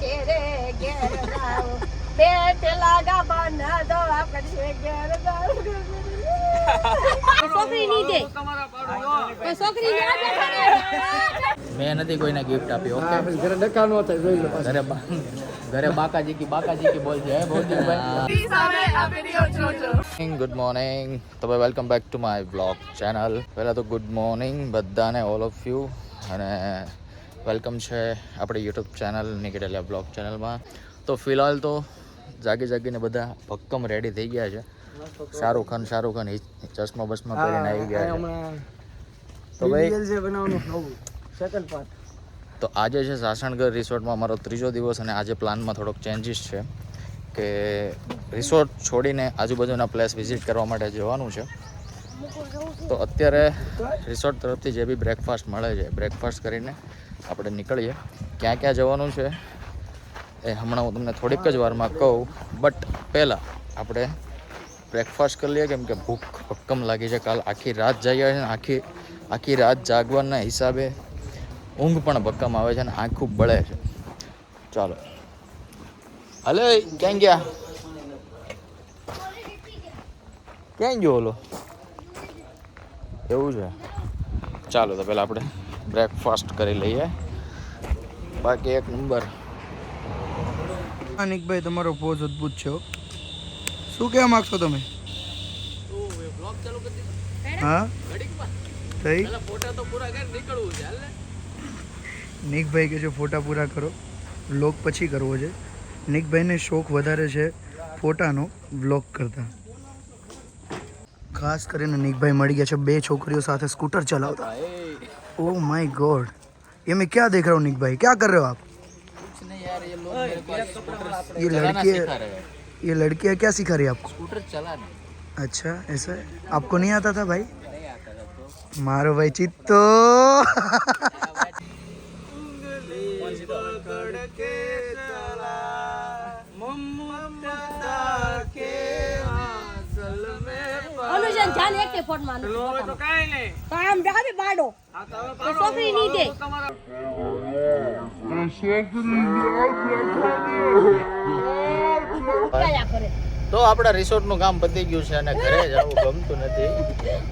પડશે રે ઘેર બેટ લાગા બન દો આપણે ઘેર જાવ છોકરી નહીં દે. તો છોકરી ને મેં નથી કોઈને ગિફ્ટ આપી ઓકે ઘરે જોઈ લો ઘરે ઘરે બાકાજી કી બાકાજી કી બોલ છે ભૌતિકભાઈ ગુડ મોર્નિંગ તો ભાઈ welcome back to my blog channel પહેલાં તો ગુડ મોર્નિંગ બધાને ઓલ ઓફ યુ અને વેલકમ છે આપણી યુટ્યુબ ચેનલ નીકળેલા બ્લોગ ચેનલમાં. તો ફિલહાલ તો જાગી જાગીને બધા ભક્કમ રેડી થઈ ગયા છે. શાહરુખ ખાન શાહરુખ ખાન ચશ્મા બસમાં પહેરીને આવી ગયા છે. તો ભાઈ તો આજે છે સાસણગઢ રિસોર્ટમાં મારો ત્રીજો દિવસ અને આજે પ્લાનમાં થોડોક ચેન્જીસ છે કે રિસોર્ટ છોડીને આજુબાજુના પ્લેસ વિઝિટ કરવા માટે જવાનું છે. તો અત્યારે રિસોર્ટ તરફથી જે બી બ્રેકફાસ્ટ મળે છે બ્રેકફાસ્ટ કરીને આપણે નીકળીએ. ક્યાં ક્યાં જવાનું છે એ હમણાં હું તમને થોડીક જ વારમાં કહું. બટ પહેલાં આપણે બ્રેકફાસ્ટ કરી લઈએ, કેમ કે ભૂખ ભક્કમ લાગી છે. કાલ આખી રાત જઈએ છે આખી આખી રાત જાગવાના હિસાબે ઊંઘ પણ ભક્કમ આવે છે અને આંખ બળે છે. ચાલો. હલો, ક્યાં ગયા? ક્યાં ગયો ઓલો? એવું છે. ચાલો તો પહેલાં આપણે બ્રેકફાસ્ટ કરી લઈએ. બાકી એક નંબર અનિકભાઈ, તમારો પોઝ અદ્ભુત છે શું કહેવા માગશો તમે? હા? થઈ? નિકભાઈ કે છે, ફોટા પૂરા કરો. વ્લોગ પછી કરવો છે. નિકભાઈને શોખ વધારે છે ફોટાનો વ્લોગ કરતા. ખાસ કરીને નિકભાઈ મળી ગયા છે બે છોકરીઓ સાથે સ્કૂટર ચલાવતા. ओ माय गॉड ये मैं क्या देख रहा हूँ निक भाई क्या कर रहे हो आप कुछ नहीं यार ये लोग मेरे को ये लड़की ये लड़की क्या सिखा रही है आपको स्कूटर चलाना अच्छा ऐसा आपको नहीं आता था भाई नहीं आता था तो मारो भाई चित्तो અનુજન જાન એક કે ફોટ માં તો આમ જાવે બાડો તો છોકરી નહીં દે કયા કરે તો આપણા રિસોર્ટનું કામ પતી ગયું છે અને ઘરે જવું ગમતું નથી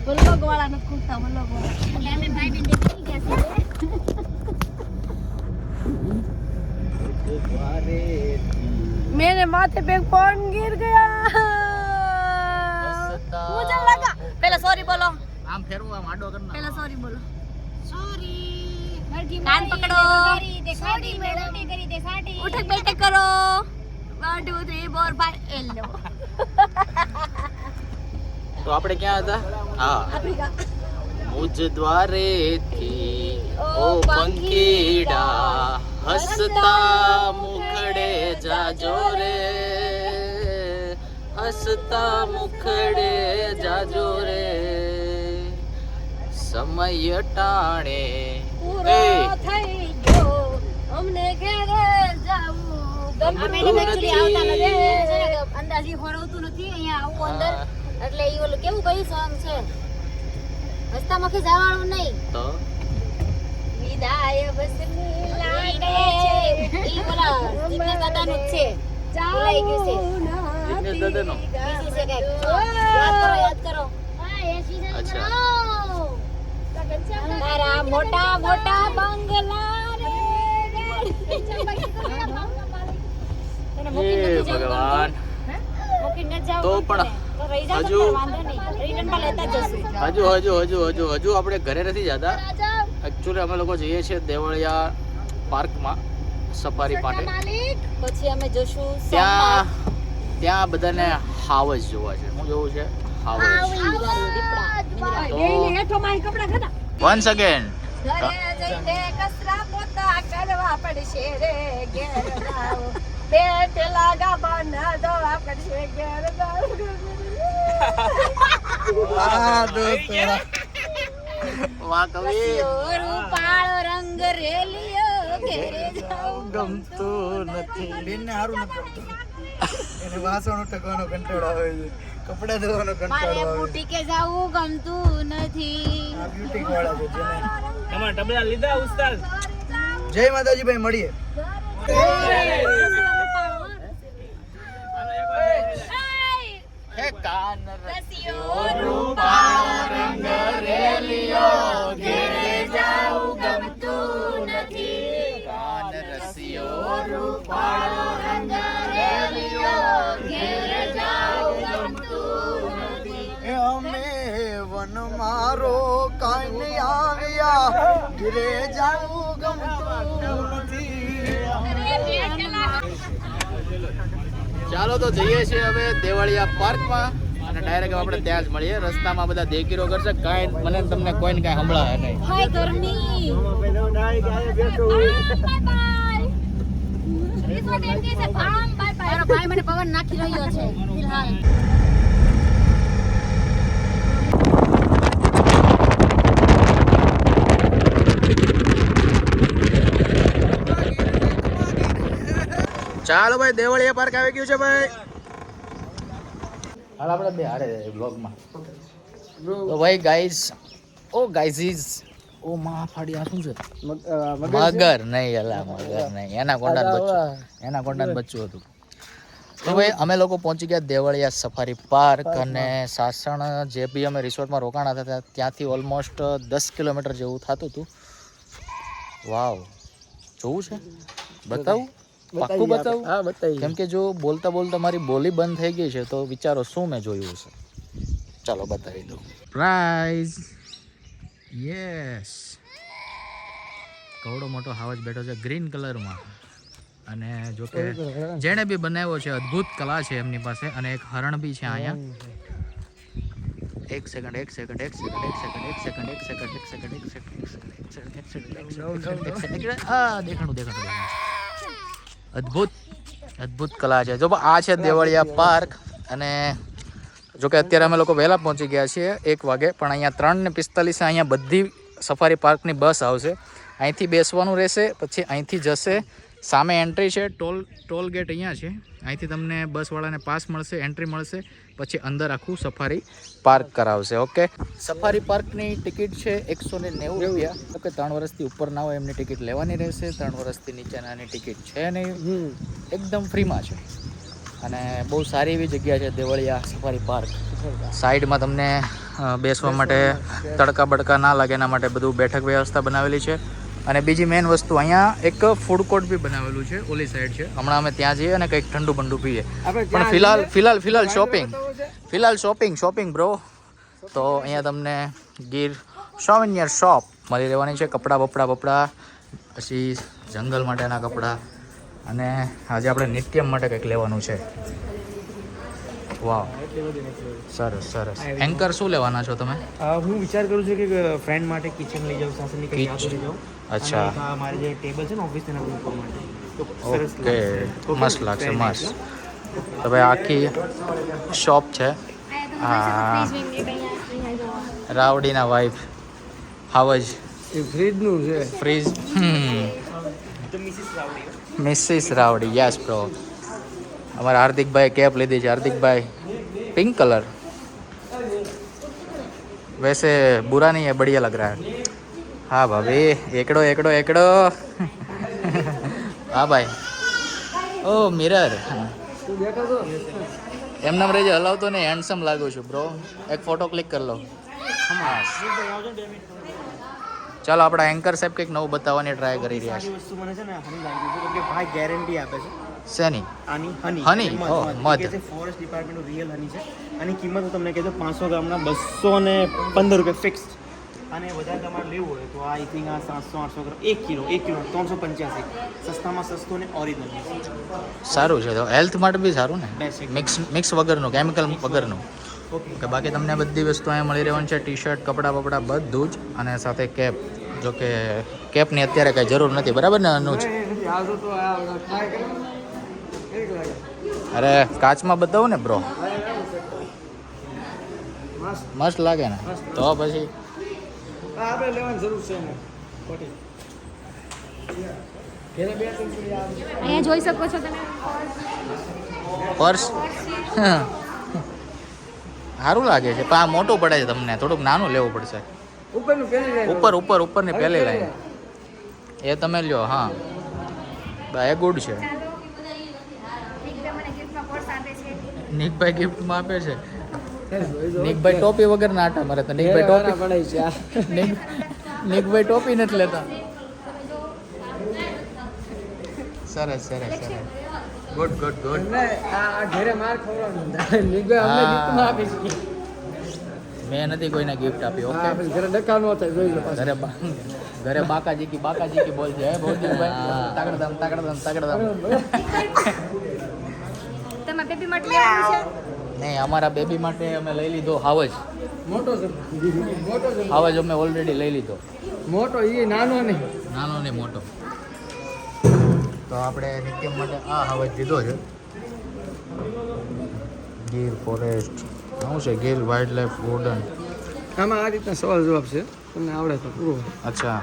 વલ્લભ વાળા નથી ખૂટતા વલ્લભ વાળા એટલે અમે ભાઈ બેન નીકળી ગયા છે મેરે માથે पे कौन गिर गया मुझे પેલા સોરી બોલો. આમ ફેરવું આમ આડો કરના પેલા સોરી બોલો. સોરી કાન પકડો. સોરી મેળવણી કરી દે સાટી ઉઠક બેઠક કરો. 1 2 3 4 5 એલો તો આપણે ક્યાં હતા? હા. આફ્રિકા મુજ દ્વારે થી ઓ પંખીડા હસતા મુખડે જાજો રે. હસતા મુખડે જાજો રે. સમય ટાણે પૂરો થઈ ગયો. અમને ઘરે જાવું આવતા નથી. અંદાજી ફરવતું નથી. અહીંયા આવું અંદર. એટલે એ ઓલું કેવું કયું સોંગ છે? રસ્તામાંથી જવાનું નહીં? તો? વિદાય બસની લાગે. ઈ બોલા જીતને દાદાનું છે. ભૂલાઈ ગયું છે. જીતને દાદાનો? યાદ કરો યાદ કરો. અચ્છા. તારા મોટા મોટા બંગલા રે. ભગવાન. તો પણ હજુ- હજુ હજુ હજુ હજુ હજુ આપણે ઘરે નથી જતા. એકચ્યુઅલી અમે લોકો જઈએ છીએ દેવળિયા પાર્કમાં સફારી માટે. પછી અમે જોશું ત્યાં ત્યાં બધાને હાવજ જોવા છે. શું જોવું છે? ખાધા? વન્સ અગેન કચરા પોતા કરવા પડશે રે ઘેર જાવ પેટ લાગા બન દવા પડશે ઘેર જાવ આ વાહ કવિ રૂપાળો રંગ જાઉં ગમતું નથી. બેનને સારું નથી ગમતું. એને વાસણો ટકવાનો કંટાળો આવે છે કપડા ધોવાનો કંટાળો આવે છે. બુટીકે જાવું ગમતું નથી. આ બ્યુટી વાળા છે જેને. જય માતાજી. ભાઈ મળીએ કાન રસિયો. ઘરે જાવું ગમતું નથી. ચાલો તો જઈએ છીએ હવે દેવાળિયા પાર્કમાં અને ડાયરેક્ટ આપણે ત્યાં જ મળીએ. રસ્તામાં બધા દેકીરો કરશે. કાંઈ મને ને તમને કોઈને કાંઈ સંભળાય નહીં. હાય ગરમી ભાઈ મને પવન નાખી રહ્યો છે ફિલહાલ. ચાલો ભાઈ દેવળીયા પાર્ક આવી ગયું છે ભાઈ. હાલ આપણે બે હારે બ્લોગમાં. તો ભાઈ ગાઈઝ ઓ ગાઈઝીઝ ઓ માં ફાડી આ શું છે? મગર નહીં અલા મગર નહીં. એના કોંડા બચ્ચું. એના કોંડા બચ્ચું હતું. તો ભાઈ અમે લોકો પહોંચી ગયા દેવળિયા સફારી પાર્ક અને સાસણ જે બી અમે રિસોર્ટમાં રોકાણા હતા ત્યાંથી ઓલમોસ્ટ દસ કિલોમીટર જેવું થતું હતું. વાવ. જોવું છે? બતાવું? પાક્કું બતાવું હા બતાવી કેમ કે જો બોલતા બોલતા મારી બોલી બંધ થઈ ગઈ છે તો વિચારો શું મેં જોયું છે ચાલો બતાવી દઉં પ્રાઇઝ યસ કવડો મોટો હાવજ બેઠો છે ગ્રીન કલરમાં અને જો કે જેણે બી બનાવ્યો છે અદ્ભુત કલા છે એમની પાસે અને એક હરણ બી છે અહીંયા એક સેકન્ડ એક સેકન્ડ એક સેકન્ડ એક સેકન્ડ એક સેકન્ડ એક સેકન્ડ એક સેકન્ડ એક સેકન્ડ એક સેકન્ડ એક સેકન્ડ એક સેકન્ડ એક સેકન્ડ એક સેકન્ડ દેખાણું દેખાણું દેખાણું અદ્ભુત અદ્ભુત કલા છે. જો આ છે દેવળિયા પાર્ક અને જો કે અત્યારે અમે લોકો વહેલા પહોંચી ગયા છીએ એક વાગે, પણ અહીંયા ત્રણ ને પિસ્તાલીસે અહીંયા બધી સફારી પાર્કની બસ આવશે. અહીંથી બેસવાનું રહેશે, પછી અહીંથી જશે સામે એન્ટ્રી છે ટોલ ટોલ ગેટ અહીંયા છે. અહીંથી તમને બસવાળાને પાસ મળશે એન્ટ્રી મળશે પછી અંદર આખું સફારી પાર્ક કરાવશે ઓકે સફારી પાર્કની ટિકિટ છે એકસો ને નેવું રૂપિયા. ઓકે ત્રણ વર્ષથી ઉપર ના હોય એમની ટિકિટ લેવાની રહેશે. ત્રણ વર્ષથી નીચેનાની ટિકિટ છે નહીં. એકદમ ફ્રીમાં છે. અને બહુ સારી એવી જગ્યા છે દેવળિયા સફારી પાર્ક સાઈડમાં તમને બેસવા માટે. તડકા બડકા ના લાગે એના માટે બધું બેઠક વ્યવસ્થા બનાવેલી છે. અને બીજી મેઇન વસ્તુ અહીંયા એક ફૂડ કોર્ટ બી બનાવેલું છે ઓલી સાઈડ છે. હમણાં અમે ત્યાં જઈએ અને કંઈક ઠંડુ બંડુ પીએ. પણ ફિલહાલ ફિલહાલ ફિલહાલ શોપિંગ ફિલહાલ શોપિંગ શોપિંગ બ્રો તો અહીંયા તમને ગીર સોવિનિયર શોપ મળી રહેવાની છે કપડાં બપડા બપડા પછી જંગલ માટેના કપડાં અને આજે આપણે નિત્યમ માટે કંઈક લેવાનું છે. વાવ. સરસ સરસ. એન્કર શું લેવાના છો તમે? હું વિચાર કરું છું કે ફ્રેન્ડ માટે કિચન લઈ જાઉં સાસરની લઈ જાઉં. અચ્છા. મારે જે ટેબલ છે ને ઓફિસ તેના ઉપર ઓકે મસ્ત લાગશે મસ્ત. તો ભાઈ આખી શોપ છે. રાવડીના વાઈફ હાવજ એ ફ્રીજનું છે. Fridge Mrs Ravdi. Yes pro અમારા હાર્દિકભાઈ કેપ લીધી છે. હાર્દિકભાઈ પિંક કલર વૈસે બુરા નહીં હે બઢિયા લગ રહા હા ભાભી એકડો એકડો એકડો. હા ભાઈ. ઓ મિરર એમને રેજે હલાવતો ને હેન્ડસમ લાગુ છું બ્રો એક ફોટો ક્લિક કરી લો. ચાલો આપણા એન્કર સાહેબ કંઈક નવું બતાવવાની ટ્રાય કરી રહ્યા છે. વસ્તુ મને ભાઈ ગેરંટી આપે છે શેની આની ફોરેસ્ટ ડિપાર્ટમેન્ટનું રિયલ હની છે. આની કિંમત હું તમને કહેજો પાંચસો ગ્રામના બસો ને પંદર રૂપિયા ફિક્સ અને વધારે તમારે લેવું હોય તો આઈ થિંક આ સાતસો આઠસો ગ્રામ એક કિલો એક કિલો ત્રણસો પંચ્યાસી. સસ્તામાં સસ્તો ને ઓરિજિનલ સારું છે તો હેલ્થ માટે બી સારું ને? મિક્સ મિક્સ વગરનું કેમિકલ વગરનું? ઓકે કે બાકી તમને બધી વસ્તુ અહીંયા મળી રહેવાની છે ટી શર્ટ કપડાં બપડા બધું જ અને સાથે કેપ જો કે કેપની અત્યારે કાંઈ જરૂર નથી બરાબર ને અનુજ? અરે કાચમાં બતાવું ને બ્રો મસ્ત લાગે ને. તો પછી આપણે લેવાની જરૂર છે એને. ખોટી. અહીંયા જોઈ શકો છો તમે. પર્સ? સારું લાગે છે પણ આ મોટું પડે છે તમને. થોડુંક નાનું લેવું પડશે. ઉપર ઉપર ઉપર ને પહેલી લાઈન. એ તમે લ્યો હા. એ ગુડ છે. નિકભાઈ ગિફ્ટમાં આપે છે. નિકભાઈ ટોપી વગર ના આટા મારે તો. નિકભાઈ ટોપી નિક નિકભાઈ ટોપી નથી લેતા. સરસ સરસ સરસ. ગુડ ગુડ ગુડ મેં નથી કોઈને ગિફ્ટ આપી ઓકે ઘરે બા- ઘરે બાકાજી કી બાકાજી કી બોલ છે ભૌતિકભાઈ તાકડદમ તાકડદમ તાકડદમ તમે બેબી માટે લેવાનું છે? નહીં અમારા બેબી માટે અમે લઈ લીધો હાવજ. મોટો મોટો હાવજ અમે ઓલરેડી લઈ લીધો. મોટો એ નાનો નહીં. નાનો નહીં મોટો. તો આપણે નિત્યમ માટે આ હાવજ લીધો છે. ગીર ફોરેસ્ટ. શું છે ગીર વાઇલ્ડ લાઈફ વોર્ડન આમાં આ રીતના સવાલ જવાબ છે. તમને આવડે તો પૂરો. અચ્છા.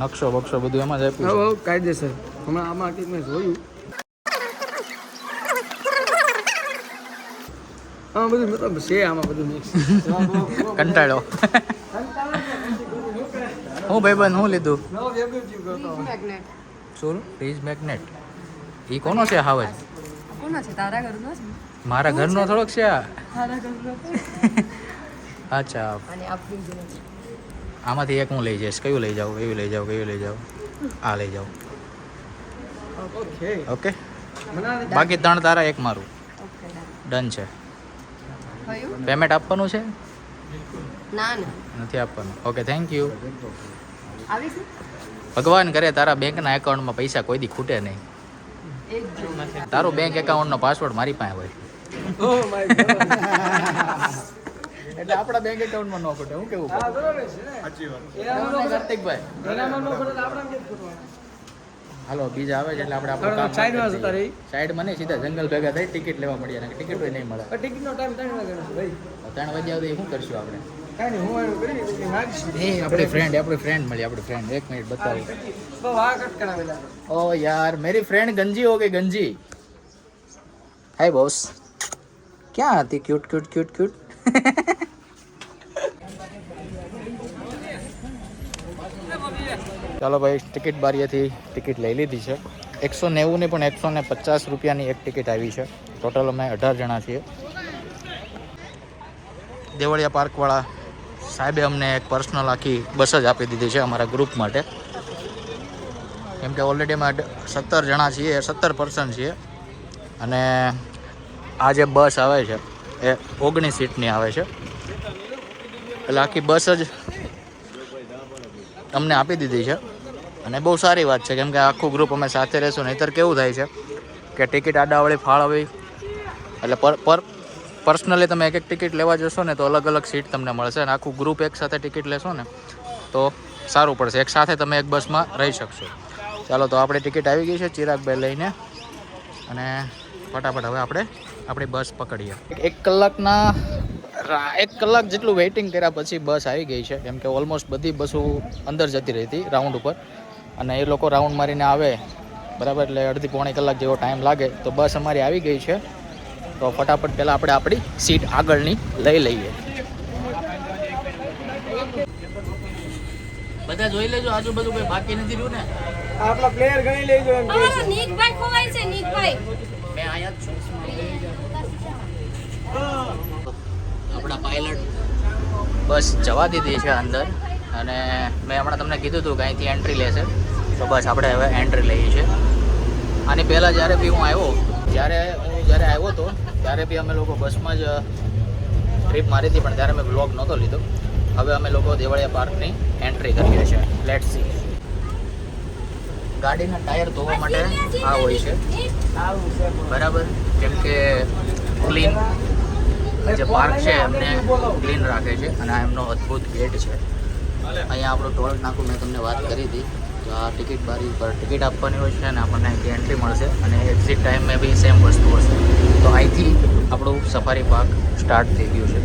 નકશો બક્ષો બધું એમાં જ આપ્યું કાયદેસર. હમણાં આમાં મેં જોયું. આમાં બધું મતલબ છે આમાં બધું મિક્સ કંટાળો. હું ભાઈબંધ હું લીધું? શું? ફ્રીજ મેગ્નેટ એ કોનો છે હાવજ કોનો છે તારા ઘરનો છે મારા ઘરનો થોડોક છે તારા ઘરનો અચ્છા. આમાંથી એક હું લઈ જઈશ. કયું લઈ જાઉં? એવું લઈ જાઉં કયું લઈ જાઉં? આ લઈ જાઉં. ઓકે ઓકે બાકી ત્રણ તારા એક મારું. ડન છે. પેમેન્ટ આપવાનું છે? ના ના. નથી આપવાનું. ઓકે થેન્ક યુ ભગવાન કરે તારા બેંકના એકાઉન્ટમાં પૈસા કોઈ દી ખૂટે નહીં. તારો બેંક એકાઉન્ટનો પાસવર્ડ મારી પાસે હોય. Oh my god. એટલે આપણા બેંક એકાઉન્ટમાં ન ખૂટે હું કેવું સાચી વાત. કાર્તિકભાઈ. હાલો બીજા આવે છે એટલે આપણે આપણું સાઈડમાં જતા રહી સાઈડમાં નહીં સીધા જંગલ ભેગા થઈ ટિકિટ લેવા મળીએ અને ટિકિટ નહીં મળે. ટિકિટનો ટાઈમ ત્રણ વાગ્યાનો ભાઈ. ત્રણ વાગ્યા સુધી શું કરશું આપણે? આપણી ફ્રેન્ડ આપણી ફ્રેન્ડ મળી આપણી ફ્રેન્ડ એક મિનિટ બતાવો. ઓ યાર મેરી ફ્રેન્ડ ગંજી હો કે ગંજી? હાય બોસ ક્યાં હતી? ક્યુટ ક્યુટ ક્યુટ ક્યુટ ચાલો ભાઈ, ટિકિટ બારીએથી ટિકિટ લઈ લીધી છે. એકસો નેવુંની પણ એકસો ને પચાસ રૂપિયાની એક ટિકિટ આવી છે. ટોટલ અમે અઢાર જણા છીએ. દેવળિયા પાર્કવાળા સાહેબે અમને એક પર્સનલ આખી બસ જ આપી દીધી છે અમારા ગ્રુપ માટે. કેમ કે ઓલરેડી અમે સત્તર જણા છીએ, સત્તર પર્સન છીએ. અને આ જે બસ આવે છે, એ ઓગણીસ સીટની આવે છે. એટલે આખી બસ જ અમને આપી દીધી છે. અને બહુ સારી વાત છે, કેમ કે આખું ગ્રુપ અમે સાથે રહેશું, નહીંતર કેવું થાય છે કે ટિકિટ આડાવળી ફાળવવી. એટલે પર પર પર્સનલી તમે એક એક ટિકિટ લેવા જશો ને તો અલગ અલગ સીટ તમને મળશે અને આખું ગ્રુપ એક સાથે ટિકિટ લેશો ને તો સારું પડશે. એક સાથે તમે એક બસમાં રહી શકશો. ચાલો તો આપણે ટિકિટ આવી ગઈ છે ચિરાગભાઈ લઈને. અને ફટાફટ હવે આપણે આપણી બસ પકડીએ. એક કલાકના એક કલાક જેટલું વેઇટિંગ કર્યા પછી બસ આવી ગઈ છે. કેમ કે ઓલમોસ્ટ બધી બસો અંદર જતી રહી હતી રાઉન્ડ ઉપર. અને એ લોકો રાઉન્ડ મારીને આવે બરાબર? એટલે અડધી પોણી કલાક જેવો ટાઈમ લાગે. તો બસ અમારી આવી ગઈ છે. તો ફટાફટ પહેલાં આપણે આપણી સીટ આગળની લઈ લઈએ. બધા જોઈ લેજો આજુબાજુ કોઈ બાકી નથી રહ્યું ને? આપણા પ્લેયર ગણી લેજો એમ કે અમારો નીકભાઈ ખોવાય છે નીકભાઈ. મેં આયા જ છું બસ જવા દીધી છે અંદર. અને મેં હમણાં તમને કીધું હતું કે અહીંથી એન્ટ્રી લેશે. તો બસ આપણે હવે એન્ટ્રી લઈએ છીએ. આની પહેલાં જ્યારે બી હું આવ્યો, જ્યારે હું જ્યારે આવ્યો હતો ત્યારે બી અમે લોકો બસમાં જ ટ્રીપ મારી હતી, પણ ત્યારે મેં બ્લોગ નહોતો લીધો. હવે અમે લોકો દેવાળિયા પાર્કની એન્ટ્રી કરીએ છીએ. લેટ સી ગાડીના ટાયર ધોવા માટે આ હોય છે. બરાબર? કેમ કે ક્લીન જે પાર્ક છે એમને ક્લીન રાખે છે અને આ એમનો અદ્ભુત ગેટ છે. અહીંયા આપણું ટોલ નાકું મેં તમને વાત કરી હતી. તો આ ટિકિટ બારી પર ટિકિટ આપવાની હોય છે અને આપણને અહીંથી એન્ટ્રી મળશે અને એક્ઝિટ ટાઈમે બી સેમ વસ્તુ હશે. તો અહીંથી આપણું સફારી પાર્ક સ્ટાર્ટ થઈ ગયું છે.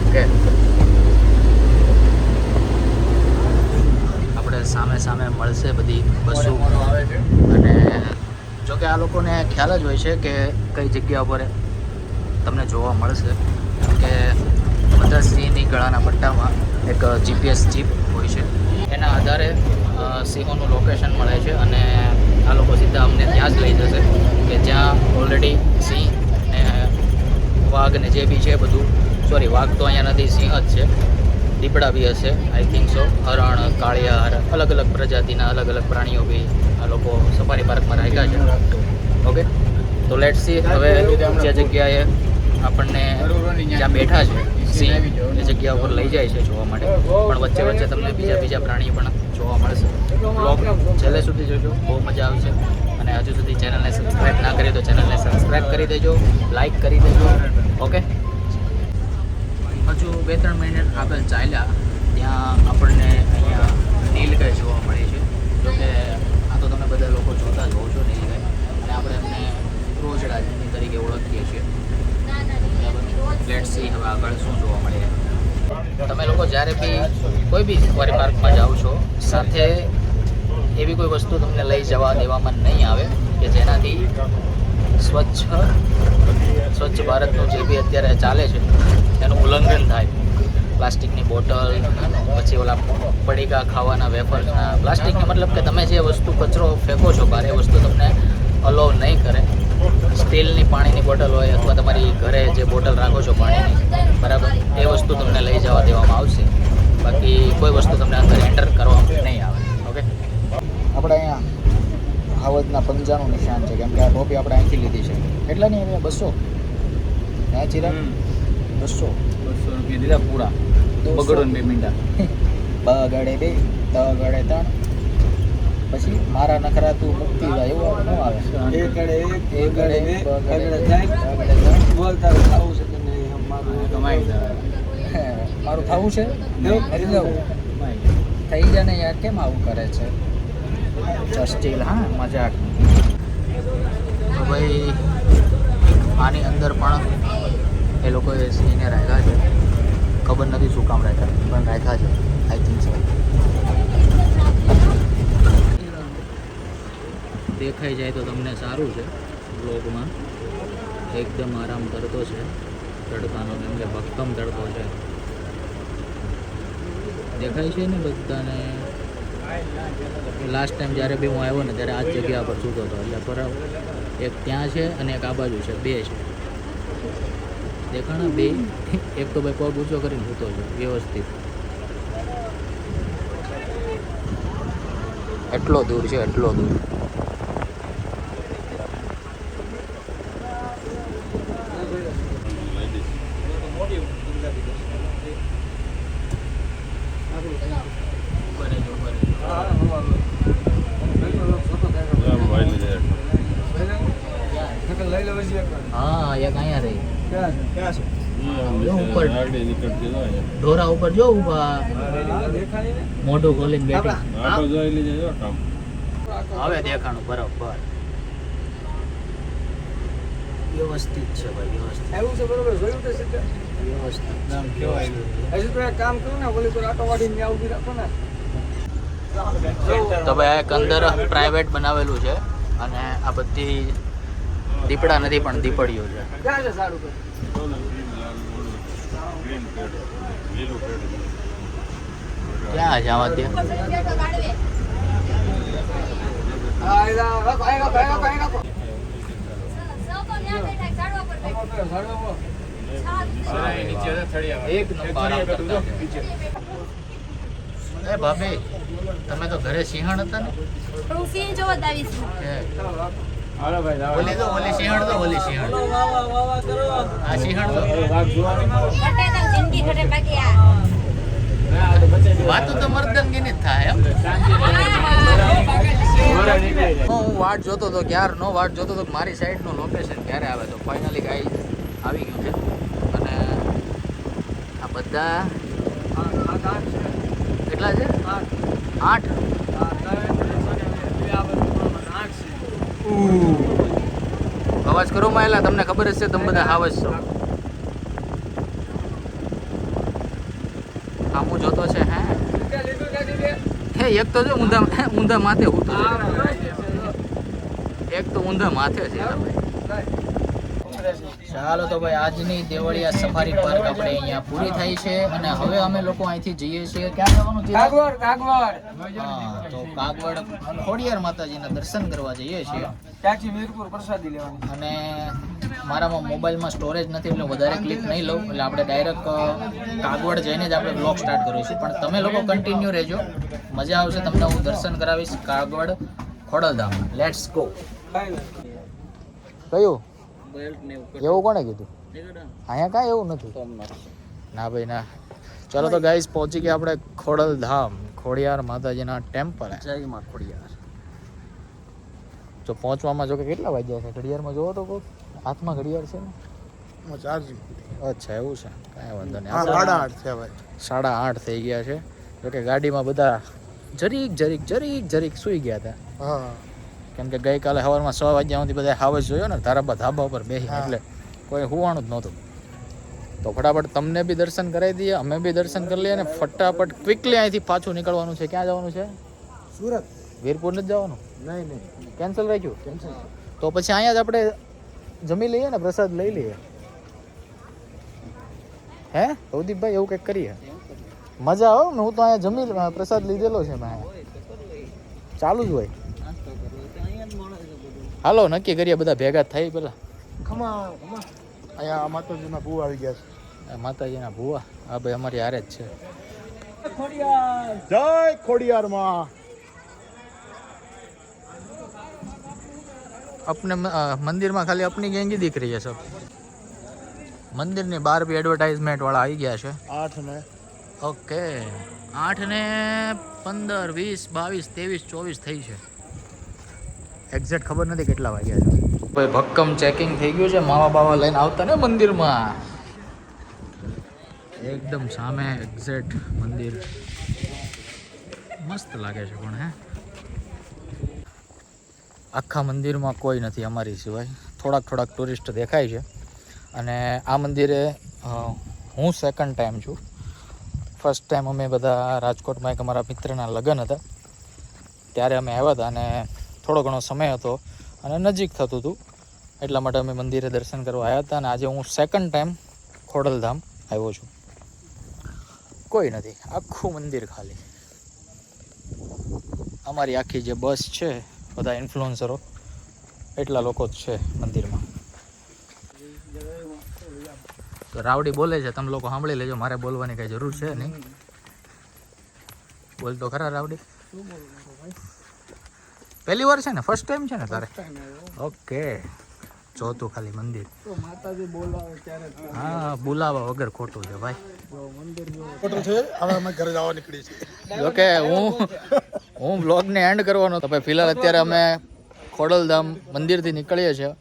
ઓકે આપણે સામે સામે મળશે બધી બસો. અને જોકે આ લોકોને ખ્યાલ જ હોય છે કે કઈ જગ્યા પર તમને જોવા મળશે. કે બધા સિંહની ગળાના પટ્ટામાં એક જીપીએસ ચીપ હોય છે. એના આધારે સિંહોનું લોકેશન મળે છે અને આ લોકો સીધા અમને ત્યાં જ લઈ જશે કે જ્યાં ઓલરેડી સિંહ ને વાઘ ને જે બી છે બધું સોરી વાઘ તો અહીંયા નથી સિંહ જ છે. દીપડા બી હશે આઈ થિંક સો હરણ કાળિયાર અલગ અલગ પ્રજાતિના અલગ અલગ પ્રાણીઓ બી આ લોકો સફારી પાર્કમાં રાખ્યા છે. ઓકે તો લેટ સી હવે જે જગ્યાએ આપણને જ્યાં બેઠા છે, સિંહ એ જગ્યા ઉપર લઈ જાય છે જોવા માટે. પણ વચ્ચે વચ્ચે તમને બીજા બીજા પ્રાણી પણ જોવા મળશે. બ્લોગ છેલ્લે સુધી જોજો, બહુ મજા આવશે. અને હજુ સુધી ચેનલને સબસ્ક્રાઈબ ના કરી તો ચેનલને સબસ્ક્રાઈબ કરી દેજો લાઈક કરી દેજો, ઓકે? હજુ બે ત્રણ મિનિટ આગળ ચાલ્યા, ત્યાં આપણને અહીંયા નીલગાય જોવા મળી છે. જોકે આ તો તમે બધા લોકો જોતા જ હોવ છો નીલગાય અને આપણે એમને રોજડા તરીકે ઓળખીએ છીએ. લેટ સી હવે આગળ શું જોવા મળે. તમે લોકો જ્યારે બી કોઈ બી સફારી પાર્કમાં જાઓ છો, સાથે એવી કોઈ વસ્તુ તમને લઈ જવા દેવામાં નહીં આવે કે જેનાથી સ્વચ્છ સ્વચ્છ ભારતનું જે બી અત્યારે ચાલે છે, એનું ઉલ્લંઘન થાય. પ્લાસ્ટિકની બોટલ, પછી ઓલા પડીકા ખાવાના વેફર્સના. પ્લાસ્ટિકની મતલબ કે તમે જે વસ્તુ કચરો ફેંકો છો બહાર એ વસ્તુ તમને અલાઉ નહીં કરે. સ્ટીલની પાણીની બોટલ હોય અથવા તમારી ઘરે જે બોટલ રાખો છો પાણીની બરાબર એ વસ્તુ તમને લઈ જવા દેવામાં આવશે. બાકી કોઈ વસ્તુ તમને અંદર એન્ટર કરવામાં નહીં આવે ઓકે? આપણે અહીંયા હાવજના પંજાનું નિશાન છે કેમ કે આ ટોપી આપણે અહીંથી લીધી છે. કેટલાની નહીં આ? બસો હે ચિરાગ બસો. બસો રૂપિયા દીધા પૂરા. બગડો બે મીંડા. બગડે બે તગડે ત્રણ. પછી મારા નખરા તું મુક્તિ જાય એવું આવે આવે. એક ગળે એક, એ ગળે બે, બગડે બગડે ત્રણ. ત્રણ, બગડે ત્રણ. બોલતા ખાવું છે કે નહીં એમ મારું કમાઈ જાય હે, મારું થવું છે. કરી દઉં થઈ જાય ને યાર કેમ આવું કરે છે? સ્ટીલ હા મજાક. તો ભાઈ આની અંદર પણ એ લોકોએ સિંહને રાખ્યા છે. ખબર નથી શું કામ રાખ્યા પણ રાખ્યા છે આઈ થિંક સો દેખાઈ જાય તો તમને સારું છે બ્લોગમાં એકદમ આરામ કરતો છે. તડકાનો કેમ કે ભક્કમ તડકો છે. દેખાય છે ને બધાને? લાસ્ટ ટાઈમ જ્યારે બી હું આવ્યો ને ત્યારે આ જગ્યા પર સૂતો હતો. એટલે પર એક ત્યાં છે અને એક આ બાજુ છે. બે છે. દેખાણા બે. એક તો ભાઈ પગ ઊંચો કરીને સૂતો છે, વ્યવસ્થિત. એટલો દૂર છે, એટલો દૂર ઊભા રહેજો, ઊભા રહેજો. લઈ લેવા છીએ હા એક અહીંયા રહી ક્યાં ક્યાં છે જો ઉપર ઢોરા ઉપર જો ઊભા દેખાય ને મોઢું ખોલીને બેઠી આપણે હવે દેખાણું બરોબર. વ્યવસ્થિત છે ભાઈ વ્યવસ્થિત. એવું છે બરોબર. જોયું તો છે વ્યવસ્થિત નામ કેવાય હજુ તો એક કામ કરું ને ઓલી પર આટો ત્યાં ઊભી રાખો ને. તો ભાઈ એક અંદર પ્રાઇવેટ બનાવેલું છે અને આ બધી દીપડા નથી પણ દીપડીઓ છે ક્યાં છે સારું પર ક્યાં છે આમાં ત્યાં હા એ રાખો આ રાખો આ રાખો આ રાખો એક નંબર આરામ કરતા છે. એ તમે તો ઘરે સિંહણ હતા ને? હું. સિંહ જોવા ઓલી તો ઓલી સિંહણ તો ઓલી સિંહણ. આ સિંહણ તો? વાતો તો મર્દનગીની જ થાય એમ? હું વાટ જોતો હતો ક્યારનો વાટ જોતો હતો મારી સાઈડનું લોકેશન ક્યારે આવે તો ફાઇનલી ગાઈ આવી ગયું છે. અને આ બધા કેટલા છે? આઠ. અવાજ કરો માયલા તમને ખબર જ છે તમે બધા હાવજ છો આમું જોતો છે હે? હે એક તો જો ઊંધા ઊંધા માથે ઉતો એક તો ઊંધા માથે છે ભાઈ. ચાલો તો ભાઈ આજની દેવળિયા સફારી પાર્ક આપણે અહીંયા પૂરી થઈ છે અને હવે અમે લોકો અહીંથી જઈએ છીએ. ક્યાં જવાનું છે? કાગવડ કાગવડ. હા તો કાગવડ ખોડિયાર માતાજીના દર્શન કરવા જઈએ છીએ. ત્યાંથી મીરપુર પ્રસાદી લેવાની. અને મારામાં મોબાઈલમાં સ્ટોરેજ નથી એટલે વધારે ક્લિક નહીં લઉં. એટલે આપણે ડાયરેક્ટ કાગવડ જઈને જ આપણે બ્લોગ સ્ટાર્ટ કરીશું પણ તમે લોકો કન્ટિન્યુ રહેજો. મજા આવશે તમને હું દર્શન કરાવીશ. કાગવડ ખોડલધામ. લેટ્સ ગો કયું? એવું કોણે કીધું? અહીંયા કાંઈ એવું નથી? ના ભાઈ ના. ચલો તો ગાઈસ પહોંચી ગયા આપણે ખોડલ ધામ ખોડિયાર માતાજીના ટેમ્પલ જય માં ખોડિયાર. જો પહોંચવામાં જો કે કેટલા વાગ્યા છે? ઘડિયાળમાં જોવો તો કોઈ હાથમાં ઘડિયાળ છે ને? અચ્છા એવું છે. કાંઈ વાંધો નહીં. સાડા આઠ છે ભાઈ. સાડા આઠ થઈ ગયા છે. જોકે ગાડીમાં બધા જરીક જરીક જરીક જરીક સૂઈ ગયા હતા. હા. કેમ કે ગઈકાલે સવારમાં છ વાગ્યા સુધી બધા હાવજ જોયો ને પર ધાબા ઉપર બેસી એટલે કોઈ હોવાનું જ નહોતું. તો ફટાફટ તમને બી દર્શન કરાવી દઈએ અમે બી દર્શન કરી લઈએ અને ફટાફટ ક્વિકલી અહીંથી પાછું નીકળવાનું છે. ક્યાં જવાનું છે? સુરત. વીરપુર નથી જવાનું? નહીં નહીં. કેન્સલ રાખ્યું કેન્સલ તો પછી અહીંયા જ આપણે જમી લઈએ ને પ્રસાદ લઈ લઈએ. હે? ભવદીપભાઈ એવું કંઈક કરીએ. મજા આવો ને હું તો અહીંયા જમી પ્રસાદ લીધેલો છે મેં ચાલુ જ હોય. હાલો નક્કી કરીએ બધા ભેગા થઈ પેલા ખમા અહીંયા માતાજીના ભૂવા આવી ગયા છે. માતાજીના ભૂવા? હા ભાઈ અમારી હારે જ છે. જય ખોડિયાર માં. અપને મંદિરમાં ખાલી અપની ગેંગી દીકરી છે મંદિરની બાર બી એડવર્ટાઇઝમેન્ટ વાળા આવી ગયા છે. આઠ ને. ઓકે. આઠ ને પંદર વીસ બાવીસ ત્રેવીસ ચોવીસ થઈ છે. એક્ઝેક્ટ ખબર નથી કેટલા વાગ્યા ભાઈ, ભક્કમ ચેકિંગ થઈ ગયું છે. માવા બાવા લઈને આવતા ને મંદિરમાં. એકદમ સામે એક્ઝેક્ટ મંદિર. મસ્ત લાગે છે પણ, હે? આખા મંદિરમાં કોઈ નથી અમારી સિવાય. થોડાક થોડાક ટુરિસ્ટ દેખાય છે. અને આ મંદિરે હું સેકન્ડ ટાઈમ છું. ફર્સ્ટ ટાઈમ અમે બધા રાજકોટમાં એક અમારા મિત્રના લગ્ન હતા. ત્યારે અમે આવ્યા હતા અને થોડો ઘણો સમય હતો અને નજીક થતું હતું. એટલા માટે અમે મંદિરે દર્શન કરવા આવ્યા હતા અને આજે હું સેકન્ડ ટાઈમ ખોડલધામ આવ્યો છું. કોઈ નથી, આખું મંદિર ખાલી. અમારી આખી જે બસ છે, બધા ઇન્ફ્લુઅન્સરો એટલા લોકો જ છે મંદિરમાં. તો રાવડી બોલે છે, તમે લોકો સાંભળી લેજો, મારે બોલવાની કઈ જરૂર છે નહીં. બોલ તો ખરા રાવડી. પહેલી વાર છે ને? ફર્સ્ટ ટાઈમ છે ને તારે? ઓકે જોતું ખાલી મંદિર. માતાજી બોલાવે ત્યારે હા બોલાવા વગર ખોટું છે ભાઈ. ખોટું છે? હવે અમે ઘરે જવા નીકળી છીએ. જોકે હું હું બ્લોગને એન્ડ કરવાનો તો ભાઈ. ફિલહાલ અત્યારે અમે ખોડલધામ મંદિરથી નીકળીએ છીએ.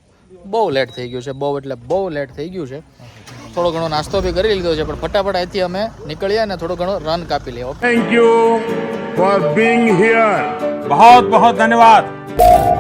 બહુ લેટ થઈ ગયું છે બહુ એટલે બહુ લેટ થઈ ગયું છે. થોડો ઘણો નાસ્તો બી કરી લીધો છે પણ ફટાફટ અહીંથી અમે નીકળીએ અને થોડો ઘણો રન કાપી લઈએ thank you for being here. बहुत बहुत धन्यवाद